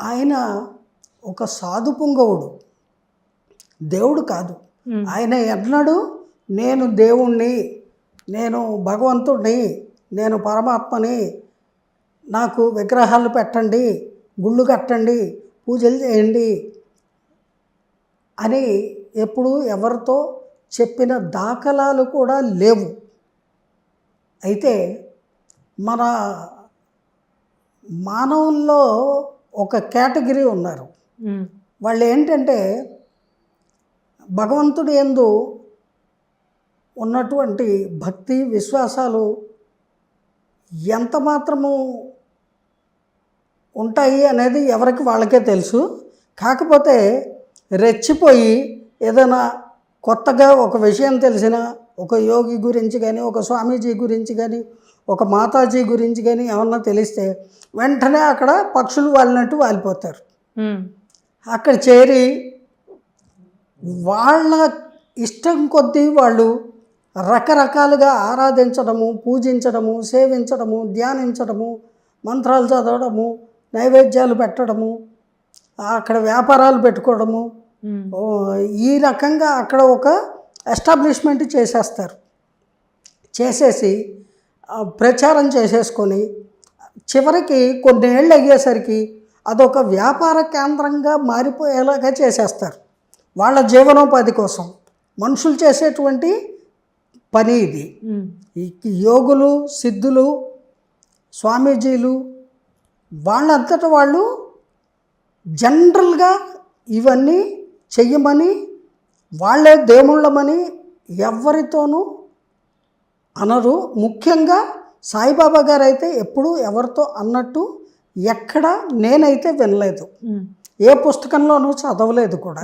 ఆయన ఒక సాధు పుంగవుడు. దేవుడు కాదు. ఆయన ఎన్నడు నేను దేవుణ్ణి నేను భగవంతుడిని నేను పరమాత్మని నాకు విగ్రహాలు పెట్టండి గుళ్ళు కట్టండి పూజలు చేయండి అని ఎప్పుడు ఎవరితో చెప్పిన దాఖలాలు కూడా లేవు. అయితే మన మానవుల్లో ఒక కేటగిరీ ఉన్నారు. వాళ్ళు ఏంటంటే భగవంతుడి ఎందు ఉన్నటువంటి భక్తి విశ్వాసాలు ఎంత మాత్రము ఉంటాయి అనేది ఎవరికి వాళ్ళకే తెలుసు కాకపోతే రెచ్చిపోయి ఏదైనా కొత్తగా ఒక విషయం తెలిసిన ఒక యోగి గురించి కానీ ఒక స్వామీజీ గురించి కానీ ఒక మాతాజీ గురించి కానీ ఏమన్నా తెలిస్తే వెంటనే అక్కడ పక్షులు వాలినట్టు వాలిపోతారు. అక్కడ చేరి వాళ్ళ ఇష్టం కొద్దీ వాళ్ళు రకరకాలుగా ఆరాధించడము పూజించడము సేవించడము ధ్యానించడము మంత్రాలు చదవడము నైవేద్యాలు పెట్టడము అక్కడ వ్యాపారాలు పెట్టుకోవడము. ఈ రకంగా అక్కడ ఒక ఎస్టాబ్లిష్మెంట్ చేసేస్తారు. చేసేసి ప్రచారం చేసేసుకొని చివరికి కొన్నేళ్ళు అయ్యేసరికి అదొక వ్యాపార కేంద్రంగా మారిపోయేలాగా చేసేస్తారు. వాళ్ళ జీవనోపాధి కోసం. మనుషులు చేసేటువంటి పని ఇది. యోగులు సిద్ధులు స్వామీజీలు వాళ్ళంతట వాళ్ళు జనరల్గా ఇవన్నీ చెయ్యమని వాళ్ళే దేవుళ్ళమని ఎవరితోనూ అనరు ముఖ్యంగా సాయిబాబా గారు అయితే ఎప్పుడూ ఎవరితో అన్నట్టు ఎక్కడ నేనైతే వినలేదు. ఏ పుస్తకంలోనూ చదవలేదు కూడా.